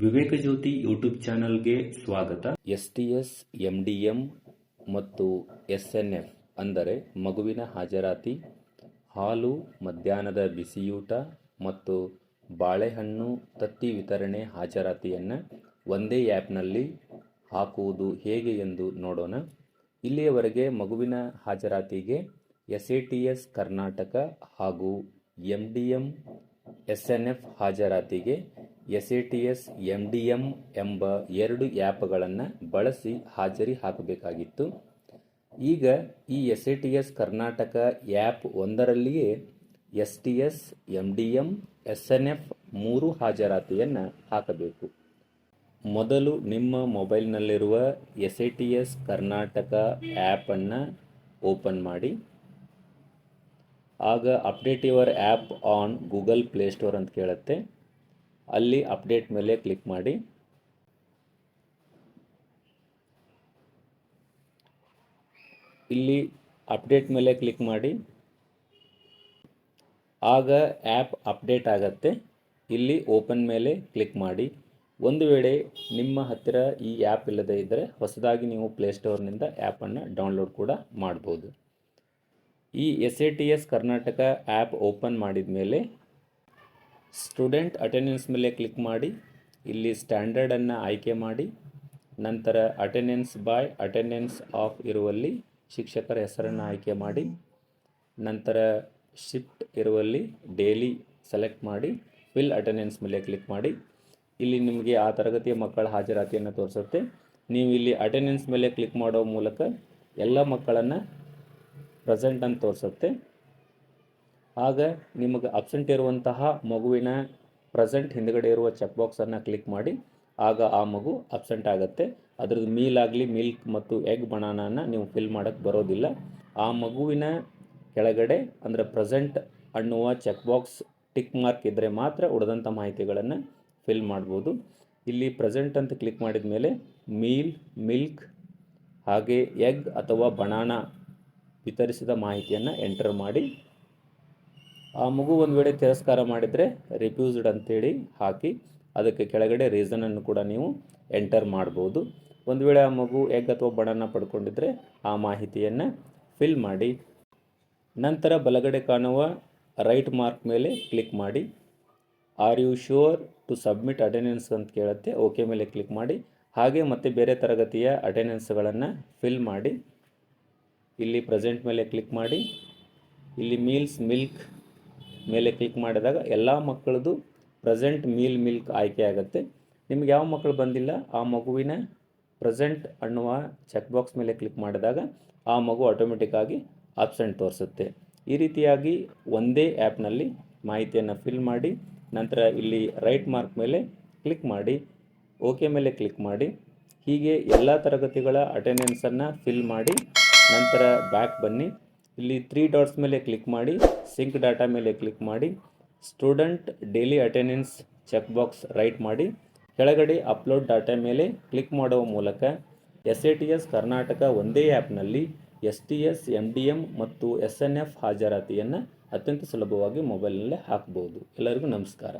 ವಿವೇಕಜ್ಯೋತಿ YouTube ಚಾನಲ್ಗೆ ಸ್ವಾಗತ. S T S, M D M ಮತ್ತು ಎಸ್ ಎನ್ ಎಫ್ ಅಂದರೆ ಮಗುವಿನ ಹಾಜರಾತಿ, ಹಾಲು, ಮಧ್ಯಾಹ್ನದ ಬಿಸಿಯೂಟ ಮತ್ತು ಬಾಳೆಹಣ್ಣು ತತ್ತಿ ವಿತರಣೆ ಹಾಜರಾತಿಯನ್ನು ಒಂದೇ ಆ್ಯಪ್ನಲ್ಲಿ ಹಾಕುವುದು ಹೇಗೆ ಎಂದು ನೋಡೋಣ. ಇಲ್ಲಿಯವರೆಗೆ ಮಗುವಿನ ಹಾಜರಾತಿಗೆ S A T S, Karnataka ಹಾಗೂ M D M, S N F ಹಾಜರಾತಿಗೆ S A T S, M D M ಎಂಬ ಎರಡು ಆ್ಯಪ್ಗಳನ್ನು ಬಳಸಿ ಹಾಜರಿ ಹಾಕಬೇಕಾಗಿತ್ತು. ಈಗ ಈ S A T S Karnataka app ಒಂದರಲ್ಲಿಯೇ S T S, M D M, S N F ಮೂರು ಹಾಜರಾತಿಯನ್ನು ಹಾಕಬೇಕು. ಮೊದಲು ನಿಮ್ಮ ಮೊಬೈಲ್ನಲ್ಲಿರುವ S A T S Karnataka ಆ್ಯಪನ್ನು ಓಪನ್ ಮಾಡಿ. ಆಗ update your app on Google play store ಅಂತ ಕೇಳುತ್ತೆ. ಅಲ್ಲಿ ಅಪ್ಡೇಟ್ ಮೇಲೆ ಕ್ಲಿಕ್ ಮಾಡಿ. ಇಲ್ಲಿ ಅಪ್ಡೇಟ್ ಮೇಲೆ ಕ್ಲಿಕ್ ಮಾಡಿ. ಆಗ ಆ್ಯಪ್ ಅಪ್ಡೇಟ್ ಆಗತ್ತೆ. ಇಲ್ಲಿ ಓಪನ್ ಮೇಲೆ ಕ್ಲಿಕ್ ಮಾಡಿ. ಒಂದು ವೇಳೆ ನಿಮ್ಮ ಹತ್ತಿರ ಈ ಆ್ಯಪ್ ಇಲ್ಲದೇ ಇದ್ದರೆ ಹೊಸದಾಗಿ ನೀವು ಪ್ಲೇಸ್ಟೋರ್ನಿಂದ ಆ್ಯಪನ್ನು ಡೌನ್ಲೋಡ್ ಕೂಡ ಮಾಡ್ಬೋದು. ಈ S A T S Karnataka app open ಮಾಡಿದ ಮೇಲೆ ಸ್ಟೂಡೆಂಟ್ ಅಟೆಂಡೆನ್ಸ್ ಮೇಲೆ ಕ್ಲಿಕ್ ಮಾಡಿ, ಇಲ್ಲಿ ಸ್ಟ್ಯಾಂಡರ್ಡನ್ನು ಆಯ್ಕೆ ಮಾಡಿ, ನಂತರ ಅಟೆಂಡೆನ್ಸ್ ಬಾಯ್ ಅಟೆಂಡೆನ್ಸ್ ಆಫ್ ಇರುವಲ್ಲಿ ಶಿಕ್ಷಕರ ಹೆಸರನ್ನು ಆಯ್ಕೆ ಮಾಡಿ, ನಂತರ ಶಿಫ್ಟ್ ಇರುವಲ್ಲಿ ಡೈಲಿ ಸೆಲೆಕ್ಟ್ ಮಾಡಿ ಫಿಲ್ ಅಟೆಂಡೆನ್ಸ್ ಮೇಲೆ ಕ್ಲಿಕ್ ಮಾಡಿ. ಇಲ್ಲಿ ನಿಮಗೆ ಆ ತರಗತಿಯ ಮಕ್ಕಳ ಹಾಜರಾತಿಯನ್ನು ತೋರಿಸುತ್ತೆ. ನೀವು ಇಲ್ಲಿ ಅಟೆಂಡೆನ್ಸ್ ಮೇಲೆ ಕ್ಲಿಕ್ ಮಾಡೋ ಮೂಲಕ ಎಲ್ಲ ಮಕ್ಕಳನ್ನು ಪ್ರೆಸೆಂಟ್ ಅಂತ ತೋರಿಸುತ್ತೆ. ಆಗ ನಿಮಗೆ ಅಬ್ಸೆಂಟ್ ಇರುವಂತಹ ಮಗುವಿನ ಪ್ರೆಸೆಂಟ್ ಹಿಂದ್ಗಡೆ ಇರುವ ಚೆಕ್ ಬಾಕ್ಸನ್ನು ಕ್ಲಿಕ್ ಮಾಡಿ, ಆಗ ಆ ಮಗು ಅಬ್ಸೆಂಟ್ ಆಗುತ್ತೆ. ಅದ್ರದ್ದು ಮೀಲ್ ಆಗಲಿ ಮಿಲ್ಕ್ ಮತ್ತು ಎಗ್ ಬಣಾನನ್ನು ನೀವು ಫಿಲ್ ಮಾಡೋಕ್ಕೆ ಬರೋದಿಲ್ಲ. ಆ ಮಗುವಿನ ಕೆಳಗಡೆ ಅಂದರೆ ಪ್ರೆಸೆಂಟ್ ಅನ್ನುವ ಚೆಕ್ ಬಾಕ್ಸ್ ಟಿಕ್ ಮಾರ್ಕ್ ಇದ್ದರೆ ಮಾತ್ರ ಉಳಿದಂಥ ಮಾಹಿತಿಗಳನ್ನು ಫಿಲ್ ಮಾಡ್ಬೋದು. ಇಲ್ಲಿ ಪ್ರೆಸೆಂಟ್ ಅಂತ ಕ್ಲಿಕ್ ಮಾಡಿದ ಮೇಲೆ ಮೀಲ್ ಮಿಲ್ಕ್ ಹಾಗೆ ಎಗ್ ಅಥವಾ ಬಣಾನ ವಿತರಿಸಿದ ಮಾಹಿತಿಯನ್ನು ಎಂಟರ್ ಮಾಡಿ ಆ ಮಗು ಒಂದು ವೇಳೆ ತಿರಸ್ಕಾರ ಮಾಡಿದರೆ ರಿಫ್ಯೂಸ್ಡ್ ಅಂತೇಳಿ ಹಾಕಿ ಅದಕ್ಕೆ ಕೆಳಗಡೆ ರೀಸನನ್ನು ಕೂಡ ನೀವು ಎಂಟರ್ ಮಾಡ್ಬೋದು. ಒಂದು ವೇಳೆ ಆ ಮಗು ಎಗ್ ಅಥವಾ ಬಣನ ಪಡ್ಕೊಂಡಿದ್ರೆ ಆ ಮಾಹಿತಿಯನ್ನು ಫಿಲ್ ಮಾಡಿ, ನಂತರ ಬಲಗಡೆ ಕಾಣುವ ರೈಟ್ ಮಾರ್ಕ್ ಮೇಲೆ ಕ್ಲಿಕ್ ಮಾಡಿ are you sure to submit attendance ಅಂತ ಕೇಳುತ್ತೆ. ಓಕೆ ಮೇಲೆ ಕ್ಲಿಕ್ ಮಾಡಿ, ಹಾಗೆ ಮತ್ತೆ ಬೇರೆ ತರಗತಿಯ ಅಟೆಂಡೆನ್ಸ್ಗಳನ್ನು ಫಿಲ್ ಮಾಡಿ, ಇಲ್ಲಿ ಪ್ರೆಸೆಂಟ್ ಮೇಲೆ ಕ್ಲಿಕ್ ಮಾಡಿ, ಇಲ್ಲಿ ಮೀಲ್ಸ್ ಮಿಲ್ಕ್ ಮೇಲೆ ಕ್ಲಿಕ್ ಮಾಡಿದಾಗ ಎಲ್ಲ ಮಕ್ಕಳದು ಪ್ರೆಸೆಂಟ್ ಮೀಲ್ ಮಿಲ್ಕ್ ಆಯ್ಕೆ ಆಗುತ್ತೆ. ನಿಮ್ಗೆ ಯಾವ ಮಕ್ಕಳು ಬಂದಿಲ್ಲ, ಆ ಮಗುವಿನ ಪ್ರೆಸೆಂಟ್ ಅನ್ನುವ ಚೆಕ್ ಬಾಕ್ಸ್ ಮೇಲೆ ಕ್ಲಿಕ್ ಮಾಡಿದಾಗ ಆ ಮಗು ಆಟೋಮೆಟಿಕ್ಕಾಗಿ ಆಬ್ಸೆಂಟ್ ತೋರಿಸುತ್ತೆ. ಈ ರೀತಿಯಾಗಿ ಒಂದೇ ಆ್ಯಪ್ನಲ್ಲಿ ಮಾಹಿತಿಯನ್ನು ಫಿಲ್ ಮಾಡಿ, ನಂತರ ಇಲ್ಲಿ ರೈಟ್ ಮಾರ್ಕ್ ಮೇಲೆ ಕ್ಲಿಕ್ ಮಾಡಿ ಓಕೆ ಮೇಲೆ ಕ್ಲಿಕ್ ಮಾಡಿ, ಹೀಗೆ ಎಲ್ಲ ತರಗತಿಗಳ ಅಟೆಂಡೆನ್ಸನ್ನು ಫಿಲ್ ಮಾಡಿ, ನಂತರ ಬ್ಯಾಕ್ ಬನ್ನಿ. ಇಲ್ಲಿ ತ್ರೀ ಡಾಟ್ಸ್ ಮೇಲೆ ಕ್ಲಿಕ್ ಮಾಡಿ ಸಿಂಕ್ ಡಾಟಾ ಮೇಲೆ ಕ್ಲಿಕ್ ಮಾಡಿ student daily attendance check box right ಮಾಡಿ, ಕೆಳಗಡೆ ಅಪ್ಲೋಡ್ ಡಾಟಾ ಮೇಲೆ ಕ್ಲಿಕ್ ಮಾಡುವ ಮೂಲಕ S A T S Karnataka ಒಂದೇ ಆ್ಯಪ್ನಲ್ಲಿ S T S M D M ಮತ್ತು ಎಸ್ ಎನ್ ಎಫ್ ಹಾಜರಾತಿಯನ್ನು ಅತ್ಯಂತ ಸುಲಭವಾಗಿ ಮೊಬೈಲ್ನಲ್ಲೇ ಹಾಕ್ಬೋದು. ಎಲ್ಲರಿಗೂ ನಮಸ್ಕಾರ.